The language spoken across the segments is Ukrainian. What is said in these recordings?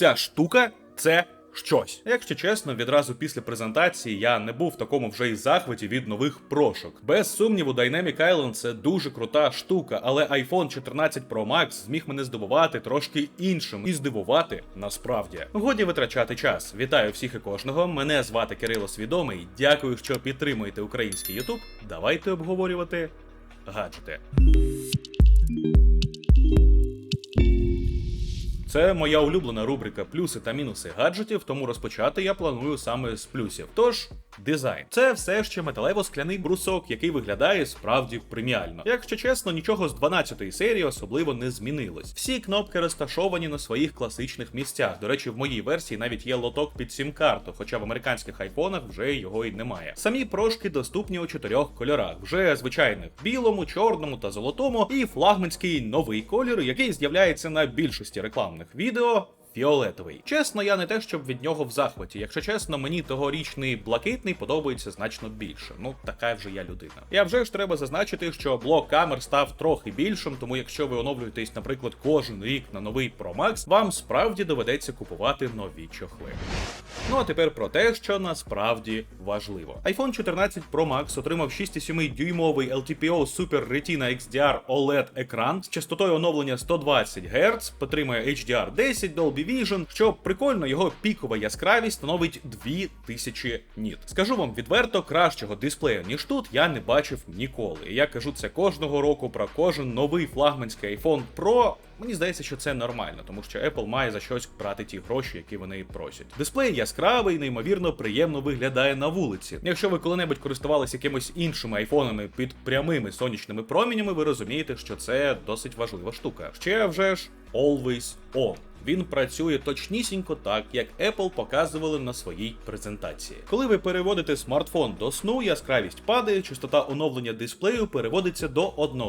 ця штука це щось. Якщо чесно, відразу після презентації я не був в такому вже й захваті від нових прошок. Без сумніву, Dynamic Island це дуже крута штука, але iPhone 14 Pro Max зміг мене здивувати трошки іншим і здивувати насправді. Годі витрачати час. Вітаю всіх і кожного. Мене звати Кирило Свідомий. Дякую, що підтримуєте український YouTube. Давайте обговорювати гаджети. Це моя улюблена рубрика плюси та мінуси гаджетів, тому розпочати я планую саме з плюсів. Тож, дизайн. Це все ще металево-скляний брусок, який виглядає справді преміально. Якщо чесно, нічого з 12-ї серії особливо не змінилось. Всі кнопки розташовані на своїх класичних місцях. До речі, в моїй версії навіть є лоток під сім-карту, хоча в американських айфонах вже його й немає. Самі прошки доступні у чотирьох кольорах: вже звичайних білому, чорному та золотому, і флагманський новий колір, який з'являється на більшості рекламних відео. Фіолетовий. Чесно, я не те, щоб від нього в захваті. Якщо чесно, мені тогорічний блакитний подобається значно більше. Ну, така вже я людина. Я вже ж треба зазначити, що блок камер став трохи більшим, тому якщо ви оновлюєтесь, наприклад, кожен рік на новий Pro Max, вам справді доведеться купувати нові чохли. Ну а тепер про те, що насправді важливо. iPhone 14 Pro Max отримав 6,7 дюймовий LTPO Super Retina XDR OLED екран з частотою оновлення 120 Гц, підтримує HDR 10, Dolby Vision. Що прикольно, його пікова яскравість становить 2000 ніт. Скажу вам відверто, кращого дисплея ніж тут я не бачив ніколи. Я кажу це кожного року про кожен новий флагманський iPhone Pro. Мені здається, що це нормально, тому що Apple має за щось брати ті гроші, які вони просять. Дисплей яскравий, неймовірно приємно виглядає на вулиці. Якщо ви коли-небудь користувалися якимось іншими айфонами під прямими сонячними промінями, ви розумієте, що це досить важлива штука. Ще вже ж Always On. Він працює точнісінько так, як Apple показували на своїй презентації. Коли ви переводите смартфон до сну, яскравість падає, частота оновлення дисплею переводиться до 1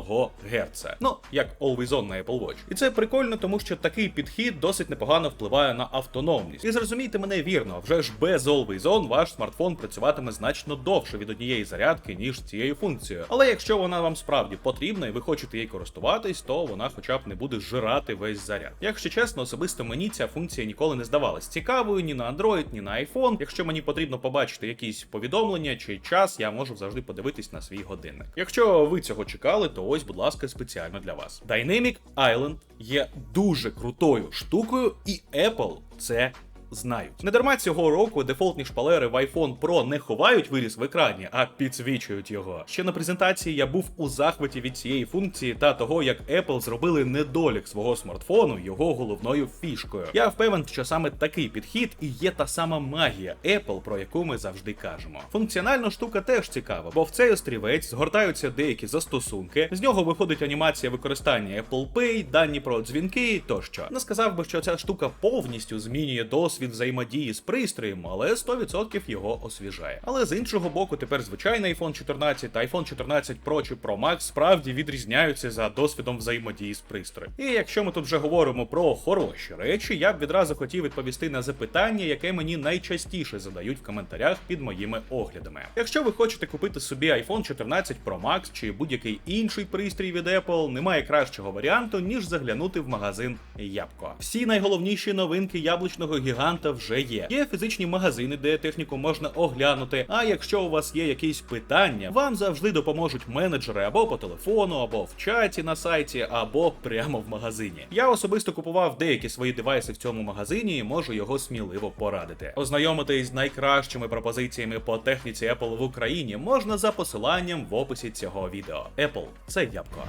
Гц. Ну, як Always On на Apple Watch. І це прикольно, тому що такий підхід досить непогано впливає на автономність. І зрозумійте мене вірно, вже ж без Always On ваш смартфон працюватиме значно довше від однієї зарядки, ніж цією функцією. Але якщо вона вам справді потрібна і ви хочете їй користуватись, то вона хоча б не буде жирати весь заряд. Якщо чесно, особисто мені ця функція ніколи не здавалась цікавою ні на Android, ні на iPhone. Якщо мені потрібно побачити якісь повідомлення чи час, я можу завжди подивитись на свій годинник. Якщо ви цього чекали, то ось, будь ласка, спеціально для вас. Dynamic Island є дуже крутою штукою, і Apple це знають. Недарма цього року дефолтні шпалери в iPhone Pro не ховають виріс в екрані, а підсвічують його. Ще на презентації я був у захваті від цієї функції та того, як Apple зробили недолік свого смартфону його головною фішкою. Я впевнений, що саме такий підхід і є та сама магія Apple, про яку ми завжди кажемо. Функціональна штука теж цікава, бо в цей острівець згортаються деякі застосунки, з нього виходить анімація використання Apple Pay, дані про дзвінки тощо. Не сказав би, що ця штука повністю змінює досвід взаємодії з пристроєм, але 100% його освіжає. Але з іншого боку, тепер звичайний iPhone 14 та iPhone 14 Pro чи Pro Max справді відрізняються за досвідом взаємодії з пристроєм. І якщо ми тут вже говоримо про хороші речі, я б відразу хотів відповісти на запитання, яке мені найчастіше задають в коментарях під моїми оглядами. Якщо ви хочете купити собі iPhone 14 Pro Max чи будь-який інший пристрій від Apple, немає кращого варіанту, ніж заглянути в магазин Ябко. Всі найголовніші новинки яблучного гіганта вже є. Є фізичні магазини, де техніку можна оглянути. А якщо у вас є якісь питання, вам завжди допоможуть менеджери або по телефону, або в чаті на сайті, або прямо в магазині. Я особисто купував деякі свої девайси в цьому магазині і можу його сміливо порадити. Ознайомитись з найкращими пропозиціями по техніці Apple в Україні можна за посиланням в описі цього відео. Apple це ябко.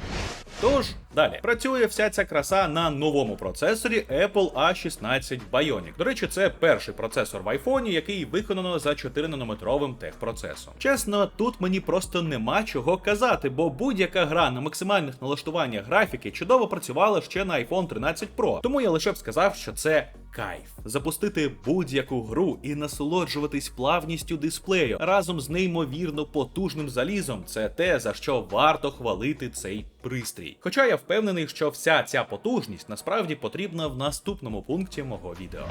Тож, далі працює вся ця краса на новому процесорі Apple A16 Bionic. До речі, це перший процесор в айфоні, який виконано за 4-нанометровим техпроцесом. Чесно, тут мені просто нема чого казати, бо будь-яка гра на максимальних налаштуваннях графіки чудово працювала ще на iPhone 13 Pro. Тому я лише б сказав, що це кайф. Запустити будь-яку гру і насолоджуватись плавністю дисплею разом з неймовірно потужним залізом це те, за що варто хвалити цей пристрій. Хоча я впевнений, що вся ця потужність насправді потрібна в наступному пункті мого відео.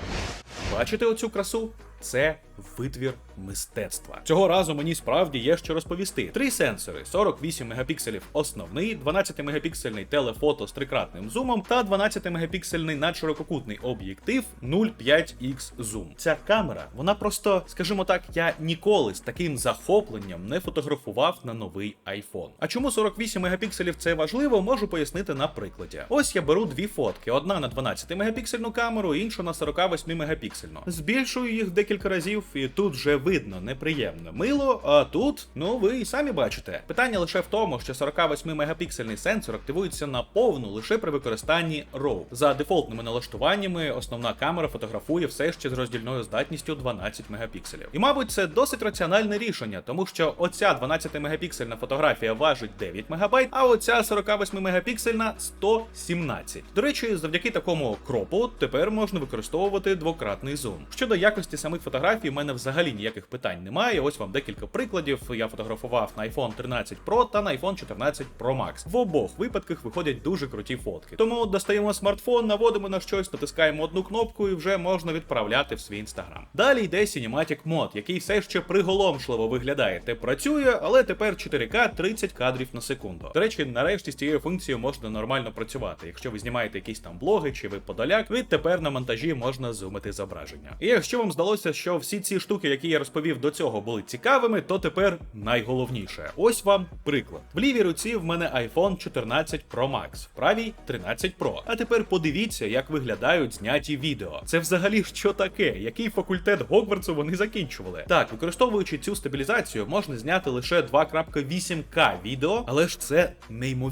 Бачите оцю красу? Це витвір мистецтва. Цього разу мені справді є що розповісти. Три сенсори: 48 мегапікселів основний, 12 мегапіксельний телефото з трикратним зумом та 12 мегапіксельний надширококутний об'єктив f0.5x Zoom. Ця камера, вона просто, скажімо так, я ніколи з таким захопленням не фотографував на новий iPhone. А чому 48 мегапікселів це важливо, можу пояснити на прикладі. Ось я беру дві фотки: одна на 12 мегапіксельну камеру, інша на 48 мегапіксельну. Збільшую їх декілька разів, і тут вже видно неприємно мило. А тут, ну ви і самі бачите. Питання лише в тому, що 48 мегапіксельний сенсор активується на повну лише при використанні RAW. За дефолтними налаштуваннями основна камера фотографує все ще з роздільною здатністю 12 мегапікселів. І мабуть, це досить раціональне рішення, тому що оця 12 мегапіксельна фотографія важить 9 мегабайт, а оця 48 мегапіксельна 117. До речі, завдяки такому кропу тепер можна використовувати двократний зум. Щодо якості самих фотографій, у мене взагалі ніяких питань немає. Ось вам декілька прикладів. Я фотографував на iPhone 13 Pro та на iPhone 14 Pro Max. В обох випадках виходять дуже круті фотки. Тому достаємо смартфон, наводимо на щось, натискаємо одну кнопку і вже можна відправляти в свій інстаграм. Далі йде Cinematic Mode, який все ще приголомшливо виглядає. Те працює, але тепер 4К 30 кадрів на секунду. До речі, нарешті з цією функцією можна нормально працювати. Якщо ви знімаєте якісь там блоги чи ви подаляк, відтепер на монтажі можна зумити зображення. І якщо вам здалося, що всі ці штуки, які я розповів до цього, були цікавими, то тепер найголовніше. Ось вам приклад. В лівій руці в мене iPhone 14 Pro Max, в правій 13 Pro. А тепер подивіться, як виглядають зняті відео. Це взагалі що таке? Який факультет Гогвартсу вони закінчували? Так, використовуючи цю стабілізацію, можна зняти лише 2.8К відео, але ж це неймовірно.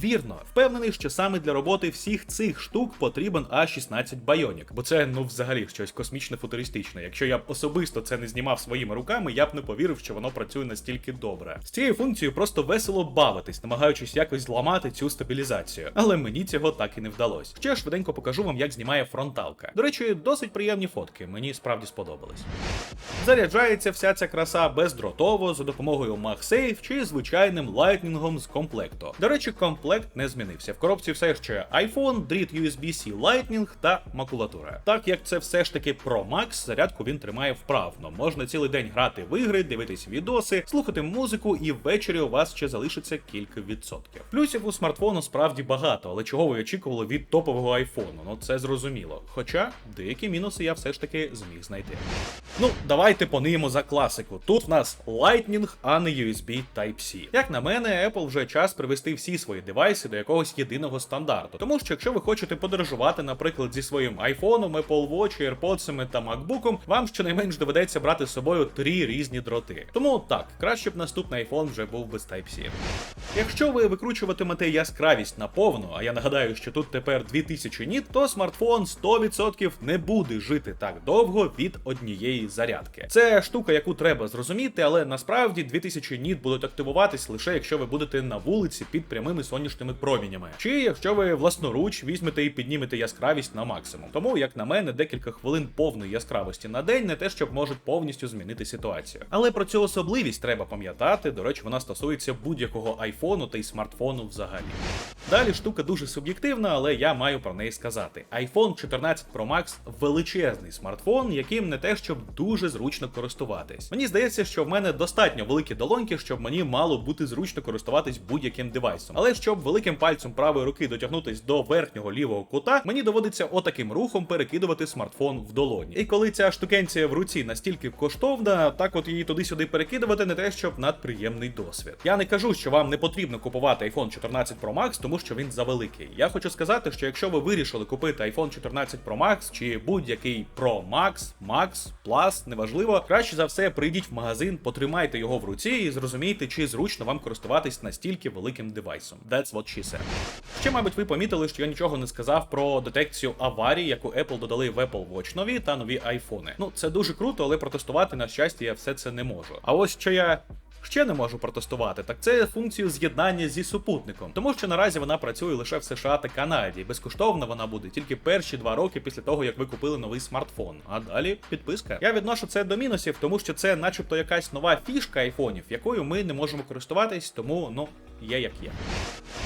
Впевнений, що саме для роботи всіх цих штук потрібен А16 Bionic, бо це ну взагалі щось космічне футуристичне. Якщо я б особисто це не знімав своїми руками, я б не повірив, що воно працює настільки добре. З цією функцією просто весело бавитись, намагаючись якось зламати цю стабілізацію. Але мені цього так і не вдалося. Ще швиденько покажу вам, як знімає фронталка. До речі, досить приємні фотки, мені справді сподобались. Заряджається вся ця краса бездротово за допомогою MagSafe чи звичайним лайтнінгом з комплекту. До речі, комплект не змінився. В коробці все ще iPhone, дріт USB-C Lightning та макулатура. Так як це все ж таки Pro Max, зарядку він тримає вправно. Можна цілий день грати в ігри, дивитись відоси, слухати музику, і ввечері у вас ще залишиться кілька відсотків. Плюсів у смартфону справді багато, але чого ви очікували від топового айфону? Ну це зрозуміло. Хоча деякі мінуси я все ж таки зміг знайти. Ну, давайте пониємо за класику. Тут в нас Lightning, а не USB Type-C. Як на мене, Apple вже час привести всі свої девайси до якогось єдиного стандарту. Тому що якщо ви хочете подорожувати, наприклад, зі своїм iPhone, Apple Watch, AirPods та MacBook, вам щонайменш доведеться брати з собою три різні дроти. Тому так, краще б наступний iPhone вже був без Type-C. Якщо ви викручуватимете яскравість на повну, а я нагадаю, що тут тепер 2000 ніт, то смартфон 100% не буде жити так довго від однієї зарядки. Це штука, яку треба зрозуміти, але насправді 2000 ніт будуть активуватись лише якщо ви будете на вулиці під прямими сонячними промінями, чи якщо ви власноруч візьмете і піднімете яскравість на максимум. Тому, як на мене, декілька хвилин повної яскравості на день не те, щоб можуть повністю змінити ситуацію. Але про цю особливість треба пам'ятати. До речі, вона стосується будь-якого айфону та й смартфону взагалі. Далі штука дуже суб'єктивна, але я маю про неї сказати. iPhone 14 Pro Max величезний смартфон, яким не те, щоб дуже зручно користуватись. Мені здається, що в мене достатньо великі долоньки, щоб мені мало бути зручно користуватись будь-яким девайсом. Але щоб великим пальцем правої руки дотягнутись до верхнього лівого кута, мені доводиться отаким рухом перекидувати смартфон в долоні. І коли ця штукенція в руці настільки коштовна, так от її туди-сюди перекидувати не те, щоб надприємний досвід. Я не кажу, що вам не потрібно купувати iPhone 14 Pro Max, тому що він завеликий. Я хочу сказати, що якщо ви вирішили купити iPhone 14 Pro Max чи будь-який Pro Max, Max, Plus, неважливо, краще за все прийдіть в магазин, потримайте його в руці і зрозумійте, чи зручно вам користуватись настільки великим девайсом. That's what she said. Ще, мабуть, ви помітили, що я нічого не сказав про детекцію аварій, яку Apple додали в Apple Watch нові та нові айфони. Ну, це дуже круто, але протестувати, на щастя, я все це не можу. А ось що я ще не можу протестувати, так це функцію з'єднання зі супутником, тому що наразі вона працює лише в США та Канаді. Безкоштовно вона буде тільки перші два роки після того, як ви купили новий смартфон. А далі підписка. Я відношу це до мінусів, тому що це, начебто, якась нова фішка айфонів, якою ми не можемо користуватись, тому ну є як є.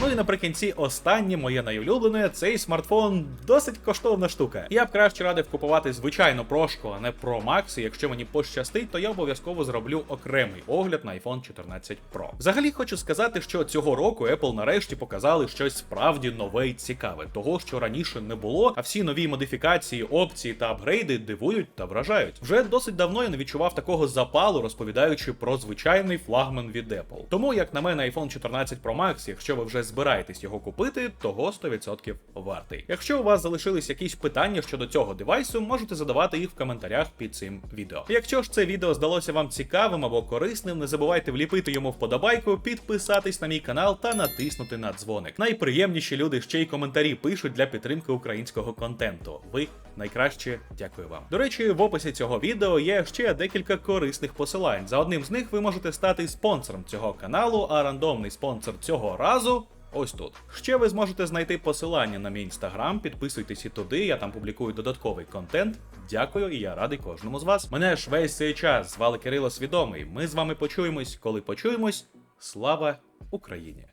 Ну і наприкінці останнє моє найулюблене, цей смартфон досить коштовна штука. Я б краще радив купувати звичайну прошку, а не Pro Max. І якщо мені пощастить, то я обов'язково зроблю окремий огляд на iPhone 14 Pro. Взагалі хочу сказати, що цього року Apple нарешті показали щось справді нове і цікаве, того що раніше не було, а всі нові модифікації, опції та апгрейди дивують та вражають. Вже досить давно я не відчував такого запалу, розповідаючи про звичайний флагман від Apple. Тому, як на мене, iPhone 14 Pro Max, якщо ви вже збираєтесь його купити, того 100% вартий. Якщо у вас залишились якісь питання щодо цього девайсу, можете задавати їх в коментарях під цим відео. Якщо ж це відео здалося вам цікавим або корисним, не забувайте вліпити йому вподобайку, підписатись на мій канал та натиснути на дзвоник. Найприємніші люди ще й коментарі пишуть для підтримки українського контенту. Ви найкраще дякую вам. До речі, в описі цього відео є ще декілька корисних посилань. За одним з них ви можете стати спонсором цього каналу, а рандомний спонсор цього разу. Ось тут. Ще ви зможете знайти посилання на мій інстаграм, підписуйтесь і туди, я там публікую додатковий контент. Дякую, і я радий кожному з вас. Мене ж весь цей час звали Кирило Свідомий. Ми з вами почуємось, коли почуємось. Слава Україні!